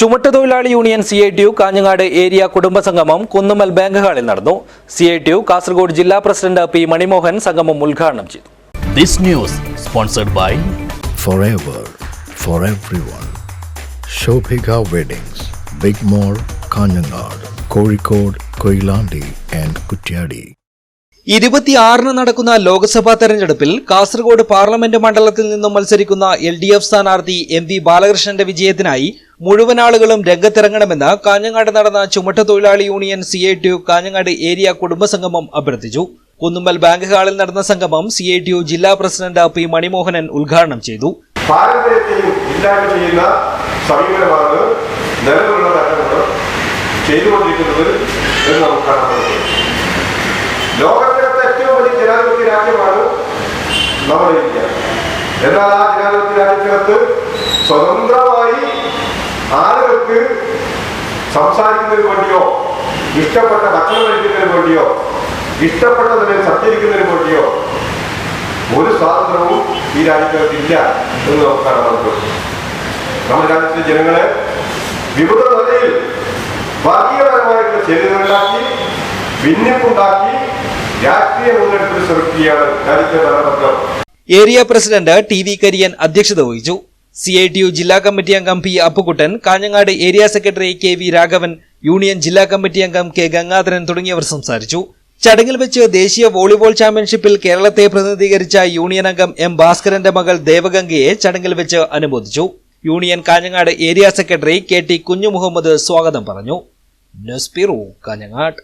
ചുമട്ട് തൊഴിലാളി union C I T Kanhangad area കുടുംബസംഗമം Kunnummal bank ഹാളിൽ നടന്നു. സി ഐ ടി കാസർഗോഡ് ജില്ലാ പ്രസിഡന്റ് പി മണിമോഹൻ സംഗമം ഉദ്ഘാടനം ചെയ്തു. This news sponsored by four weddings big mall Kanhangad Kozhikode Koyilandy and Kuttiady ഇരുപത്തിയാറിന് നടക്കുന്ന ലോക്സഭാ തെരഞ്ഞെടുപ്പിൽ കാസർഗോഡ് പാർലമെന്റ് മണ്ഡലത്തിൽ നിന്നും മത്സരിക്കുന്ന എൽ ഡി എഫ് സ്ഥാനാർത്ഥി എം വി ബാലകൃഷ്ണന്റെ വിജയത്തിനായി മുഴുവൻ ആളുകളും രംഗത്തിറങ്ങണമെന്ന് കാഞ്ഞങ്ങാട് നടന്ന ചുമട്ടുതൊഴിലാളി union C I T U Kanhangad area കുടുംബസംഗമം അഭ്യർത്ഥിച്ചു. കുന്നുമ്മൽ ബാങ്ക് ഹാളിൽ നടന്ന സംഗമം സി ഐ ടി യു ജില്ലാ പ്രസിഡന്റ് പി മണിമോഹനൻ ഉദ്ഘാടനം ചെയ്തു. ചെയ്തുകൊണ്ടിരിക്കുന്നത് പറ്റും ലോകത്തിനകത്ത് ഏറ്റവും വലിയ ജനാധിപത്യ രാജ്യമാണ് നമ്മുടെ ഇന്ത്യ. എന്നാൽ ആ ജനാധിപത്യ രാജ്യത്തിനകത്ത് സ്വതന്ത്രമായി ആളുകൾക്ക് സംസാരിക്കുന്നതിന് വേണ്ടിയോ ഇഷ്ടപ്പെട്ട ഭക്ഷണം കഴിക്കുന്നതിന് വേണ്ടിയോ ഇഷ്ടപ്പെട്ടതിനെ സഞ്ചരിക്കുന്നതിന് വേണ്ടിയോ ഒരു സ്വാതന്ത്ര്യവും ഈ രാജ്യത്തിനകത്ത് ഇല്ല എന്ന് നമുക്ക് കാണാൻ നമ്മുടെ രാജ്യത്തെ ജനങ്ങളെ വിവിധ നിലയിൽ വർഗീയപരമായിട്ടുള്ള ചേരുന്നുണ്ടാക്കി ഭിന്നിപ്പുണ്ടാക്കി area president T V Kariyan അധ്യക്ഷത വഹിച്ചു. സി ഐ ടി യു ജില്ലാ കമ്മിറ്റി അംഗം P Appukuttan Kanhangad area secretary K V Raghavan union ജില്ലാ കമ്മിറ്റി അംഗം കെ ഗംഗാധരൻ തുടങ്ങിയവർ സംസാരിച്ചു. ചടങ്ങിൽ വെച്ച് ദേശീയ വോളിബോൾ ചാമ്പ്യൻഷിപ്പിൽ കേരളത്തെ പ്രതിനിധീകരിച്ച യൂണിയൻ അംഗം എം ഭാസ്കരന്റെ മകൾ ദേവഗംഗയെ ചടങ്ങിൽ വെച്ച് അനുമോദിച്ചു. Union Kanhangad area secretary K T Kunhumuhammad സ്വാഗതം പറഞ്ഞു. ന്യൂസ് കാഞ്ഞങ്ങാട്.